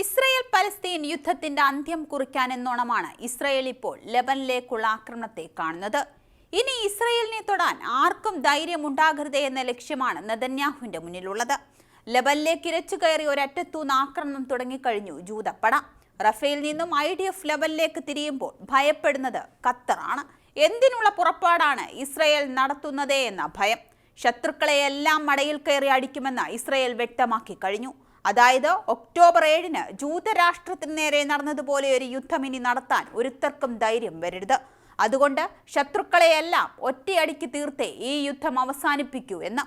Israel Palestine യുദ്ധത്തിന്റെ അന്ത്യം കുറിക്കാൻ എന്നോണമാണ് ഇസ്രയേൽ ഇപ്പോൾ ലെബനിലേക്കുള്ള ആക്രമണത്തെ കാണുന്നത്. ഇനി ഇസ്രയേലിനെ തൊടാൻ ആർക്കും ധൈര്യം ധൈര്യമുണ്ടാകരുത് എന്ന ലക്ഷ്യമാണ് നെതന്യാഹുവിന്റെ മുന്നിലുള്ളത്. ലെബനിലേക്ക് ഇരച്ചു കയറി ഒരറ്റത്തൂന്ന് ആക്രമണം തുടങ്ങിക്കഴിഞ്ഞു ജൂതപ്പട. റഫേൽ നിന്നും ഐ ഡി എഫ് ലെവലിലേക്ക് തിരിയുമ്പോൾ ഭയപ്പെടുന്നത് ഖത്തറാണ്. എന്തിനുള്ള പുറപ്പാടാണ് ഇസ്രയേൽ നടത്തുന്നത് എന്ന ഭയം. ശത്രുക്കളെ എല്ലാം മടയിൽ കയറി അടിക്കുമെന്ന് ഇസ്രയേൽ വ്യക്തമാക്കി കഴിഞ്ഞു. അതായത് ഒക്ടോബർ ഏഴിന് ജൂതരാഷ്ട്രത്തിന് നേരെ നടന്നതുപോലെ ഒരു യുദ്ധം ഇനി നടത്താൻ ഒരുത്തർക്കും ധൈര്യം വരരുത്. അതുകൊണ്ട് ശത്രുക്കളെയെല്ലാം ഒറ്റയടിക്ക് തീർത്തേ ഈ യുദ്ധം അവസാനിപ്പിക്കൂ എന്ന്.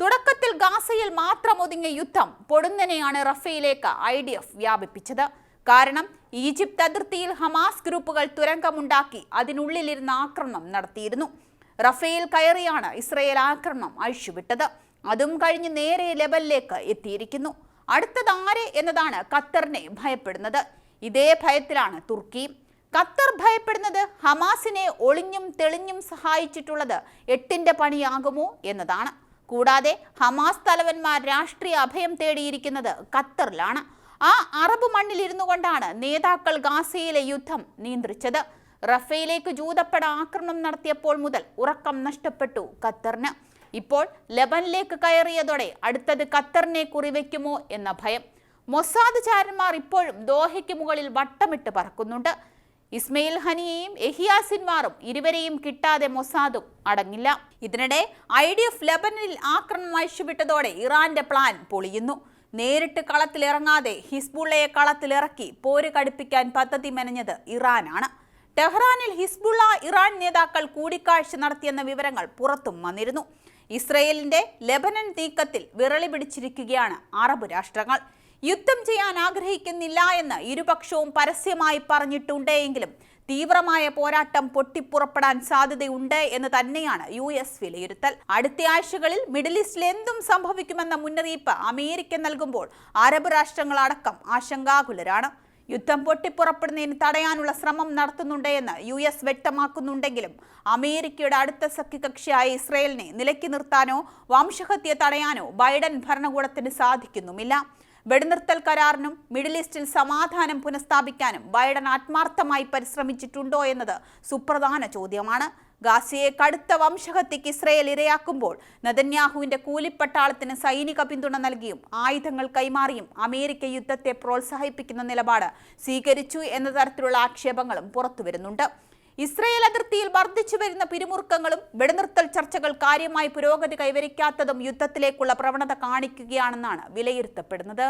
തുടക്കത്തിൽ ഗാസയിൽ മാത്രം ഒതുങ്ങിയ യുദ്ധം പൊടുന്നനെയാണ് റഫയിലേക്ക് ഐ ഡി എഫ് വ്യാപിപ്പിച്ചത്. കാരണം ഈജിപ്ത് അതിർത്തിയിൽ ഹമാസ് ഗ്രൂപ്പുകൾ തുരങ്കമുണ്ടാക്കി അതിനുള്ളിലിരുന്ന് ആക്രമണം നടത്തിയിരുന്നു. റഫേൽ കയറിയാണ് ഇസ്രയേൽ ആക്രമണം അഴിച്ചുവിട്ടത്. അതും കഴിഞ്ഞ് നേരെ ലെബലിലേക്ക് എത്തിയിരിക്കുന്നു. അടുത്തത് ആര് എന്നതാണ് ഖത്തറിനെ ഭയപ്പെടുന്നത്. ഇതേ ഭയത്തിലാണ് തുർക്കി. ഖത്തർ ഭയപ്പെടുന്നത് ഹമാസിനെ ഒളിഞ്ഞും തെളിഞ്ഞും സഹായിച്ചിട്ടുള്ളത് എട്ടിന്റെ പണിയാകുമോ എന്നതാണ്. കൂടാതെ ഹമാസ് തലവന്മാർ രാഷ്ട്രീയ അഭയം തേടിയിരിക്കുന്നത് ഖത്തറിലാണ്. ആ അറബ് മണ്ണിലിരുന്നു കൊണ്ടാണ് നേതാക്കൾ ഗാസയിലെ യുദ്ധം നിയന്ത്രിച്ചത്. റഫേലേക്ക് ജൂതപ്പട ആക്രമണം നടത്തിയപ്പോൾ മുതൽ ഉറക്കം നഷ്ടപ്പെട്ടു ഖത്തറിന്. ഇപ്പോൾ ലെബനിലേക്ക് കയറിയതോടെ അടുത്തത് ഖത്തറിനെ കുറിവെക്കുമോ എന്ന ഭയം. മൊസാദ് ചാരന്മാർ ഇപ്പോഴും ദോഹയ്ക്ക് മുകളിൽ വട്ടമിട്ട് പറക്കുന്നുണ്ട്. ഇസ്മയിൽ ഹനിയെയും എഹിയാസിന്മാറും ഇരുവരെയും കിട്ടാതെ മൊസാദും അടങ്ങില്ല. ഇതിനിടെ ഐ ഡി എഫ് ലെബനിൽ ആക്രമണം അഴിച്ചുവിട്ടതോടെ ഇറാന്റെ പ്ലാൻ പൊളിയുന്നു. നേരിട്ട് കളത്തിലിറങ്ങാതെ ഹിസ്ബുള്ളയെ കളത്തിലിറക്കി പോര് കടുപ്പിക്കാൻ പദ്ധതി മെനഞ്ഞത് ഇറാനാണ്. ടെഹ്റാനിൽ ഹിസ്ബുള്ള ഇറാൻ നേതാക്കൾ കൂടിക്കാഴ്ച നടത്തിയെന്ന വിവരങ്ങൾ പുറത്തും വന്നിരുന്നു. ഇസ്രയേലിന്റെ ലെബനൻ നീക്കത്തിൽ വിറളി പിടിച്ചിരിക്കുകയാണ് അറബ് രാഷ്ട്രങ്ങൾ. യുദ്ധം ചെയ്യാൻ ആഗ്രഹിക്കുന്നില്ല എന്ന് ഇരുപക്ഷവും പരസ്യമായി പറഞ്ഞിട്ടുണ്ടെങ്കിലും തീവ്രമായ പോരാട്ടം പൊട്ടിപ്പുറപ്പെടാൻ സാധ്യതയുണ്ട് എന്ന് തന്നെയാണ് യു എസ് വിലയിരുത്തൽ. അടുത്ത ആഴ്ചകളിൽ മിഡിൽ ഈസ്റ്റിൽ എന്തും സംഭവിക്കുമെന്ന മുന്നറിയിപ്പ് അമേരിക്ക നൽകുമ്പോൾ അറബ് രാഷ്ട്രങ്ങളടക്കം ആശങ്കാകുലരാണ്. യുദ്ധം പൊട്ടിപ്പുറപ്പെടുന്നതിന് തടയാനുള്ള ശ്രമം നടത്തുന്നുണ്ട് എന്ന് യു എസ് വ്യക്തമാക്കുന്നുണ്ടെങ്കിലും അമേരിക്കയുടെ അടുത്ത സഖ്യകക്ഷിയായ ഇസ്രയേലിനെ നിലയ്ക്ക് നിർത്താനോ വംശഹത്യ തടയാനോ ബൈഡൻ ഭരണകൂടത്തിന് സാധിക്കുന്നുമില്ല. വെടിനിർത്തൽ കരാറിനും മിഡിൽ ഈസ്റ്റിൽ സമാധാനം പുനഃസ്ഥാപിക്കാനും ബൈഡൻ ആത്മാർത്ഥമായി പരിശ്രമിച്ചിട്ടുണ്ടോ എന്നത് സുപ്രധാന ചോദ്യമാണ്. ഗാസയെ കടുത്ത വംശഹത്യക്ക് ഇസ്രയേൽ ഇരയാക്കുമ്പോൾ നദന്യാഹുവിന്റെ കൂലിപ്പട്ടാളത്തിന് സൈനിക പിന്തുണ നൽകിയും ആയുധങ്ങൾ കൈമാറിയും അമേരിക്ക യുദ്ധത്തെ പ്രോത്സാഹിപ്പിക്കുന്ന നിലപാട് സ്വീകരിച്ചു എന്ന തരത്തിലുള്ള ആക്ഷേപങ്ങളും പുറത്തുവരുന്നുണ്ട് ഇസ്രയേൽ അതിർത്തിയിൽ വർദ്ധിച്ചു വരുന്ന പിരിമുറുക്കങ്ങളും വെടിനിർത്തൽ ചർച്ചകൾ കാര്യമായി പുരോഗതി കൈവരിക്കാത്തതും യുദ്ധത്തിലേക്കുള്ള പ്രവണത കാണിക്കുകയാണെന്നാണ് വിലയിരുത്തപ്പെടുന്നത്.